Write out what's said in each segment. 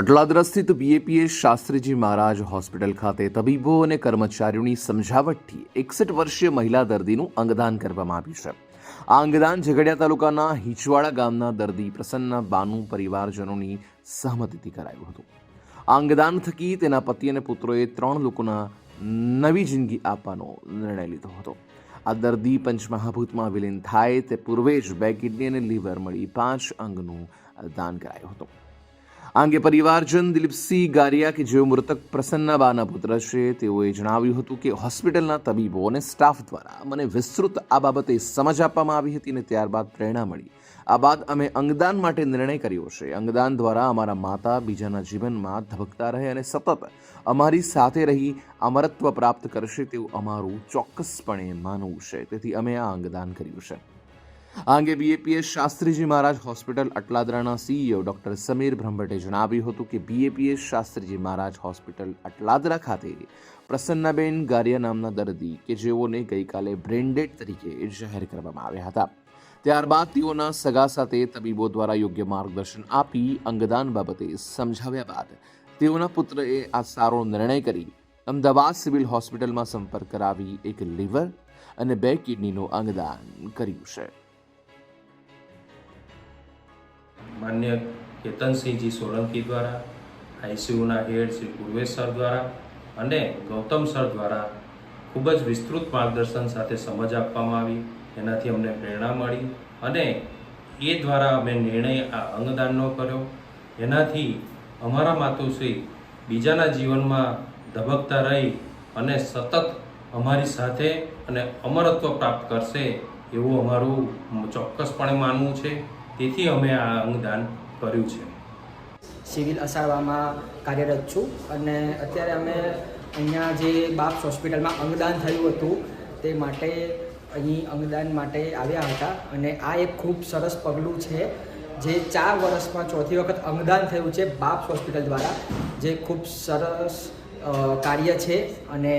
અટલાદરા સ્થિત બીએપીએ શાસ્ત્રીજી મહારાજ હોસ્પિટલ ખાતે તબીબો અને કર્મચારીઓની સમજાવટથી એકસઠ વર્ષીય મહિલા દર્દીનું અંગદાન કરવામાં આવ્યું છે. આ અંગદાન ઝઘડિયા તાલુકાના હિચવાડા ગામના દર્દી પ્રસન્ન બાનુ પરિવારજનોની સહમતિથી કરાયું હતું. આ અંગદાન થકી તેના પતિ અને પુત્રોએ ત્રણ લોકોના નવી જિંદગી આપવાનો નિર્ણય લીધો હતો. આ દર્દી પંચમહાભૂતમાં વિલીન થાય તે પૂર્વે જ બે કિડની અને લીવર મળી પાંચ અંગનું દાન કરાયું હતું. આ અંગે પરિવારજન દિલીપસિંહ ગારિયા કે જેઓ મૃતક પ્રસન્નાબાના પુત્ર છે, તેઓએ જણાવ્યું હતું કે હોસ્પિટલના તબીબો અને સ્ટાફ દ્વારા મને વિસ્તૃત આ બાબતે સમજ આપવામાં આવી હતી અને ત્યારબાદ પ્રેરણા મળી. આ બાદ અમે અંગદાન માટે નિર્ણય કર્યો છે. અંગદાન દ્વારા અમારા માતા બીજાના જીવનમાં ધબકતા રહે અને સતત અમારી સાથે રહી અમરત્વ પ્રાપ્ત કરશે તેવું અમારું ચોક્કસપણે માનવું છે. તેથી અમે આ અંગદાન કર્યું છે. આ અંગે બીએપીએસ શાસ્ત્રીજી મહારાજ હોસ્પિટલ અટલાદરાના સીઈઓ ડોક્ટર સમીર બ્રહ્મભટ્ટે જણાવ્યું હતું કે બીએપીએસ શાસ્ત્રીજી મહારાજ હોસ્પિટલ અટલાદરા ખાતે પ્રસન્નાબેન ગારિયા નામના દર્દી કે જેઓને ગઈકાલે બ્રેન્ડેડ તરીકે જાહેર કરવામાં આવ્યા હતા. ત્યારબાદ તેઓના સગા સાથે તબીબો દ્વારા યોગ્ય માર્ગદર્શન આપી અંગદાન બાબતે સમજાવ્યા બાદ તેઓના પુત્રએ આ સારો નિર્ણય કરી અમદાવાદ સિવિલ હોસ્પિટલમાં સંપર્ક કરાવી એક લીવર અને બે કિડનીનું અંગદાન કર્યું છે. માન્ય કેતનસિંહજી સોલંકી દ્વારા આઈસીયુના હેડ શ્રી પૂર્વેશ સર દ્વારા અને ગૌતમ સર દ્વારા ખૂબ જ વિસ્તૃત માર્ગદર્શન સાથે સમજ આપવામાં આવી. એનાથી અમને પ્રેરણા મળી અને એ દ્વારા અમે નિર્ણય આ અંગદાનનો કર્યો. એનાથી અમારા માતુશ્રી બીજાના જીવનમાં ધબકતા રહી અને સતત અમારી સાથે અને અમરત્વ પ્રાપ્ત કરશે એવું અમારું ચોક્કસપણે માનવું છે. તેથી અમે આ અંગદાન કર્યું છે. સિવિલ અસારવામાં કાર્યરત છું અને અત્યારે અમે અહીંયા જે બાપ્સ હોસ્પિટલમાં અંગદાન થયું હતું તે માટે અહીં અંગદાન માટે આવ્યા હતા અને આ એક ખૂબ સરસ પગલું છે જે ચાર વર્ષમાં ચોથી વખત અંગદાન થયું છે બાપ્સ હોસ્પિટલ દ્વારા, જે ખૂબ સરસ કાર્ય છે અને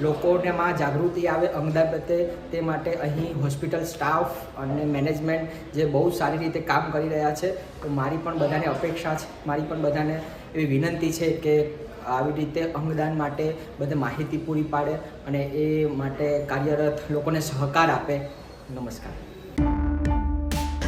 લોકોનેમાં જાગૃતિ આવે અંગદાન પ્રત્યે તે માટે અહીં હોસ્પિટલ સ્ટાફ અને મેનેજમેન્ટ જે બહુ સારી રીતે કામ કરી રહ્યા છે. તો મારી પણ બધાને અપેક્ષા છે, મારી પણ બધાને એવી વિનંતી છે કે આવી રીતે અંગદાન માટે બધે માહિતી પૂરી પાડે અને એ માટે કાર્યરત લોકોને સહકાર આપે. નમસ્કાર.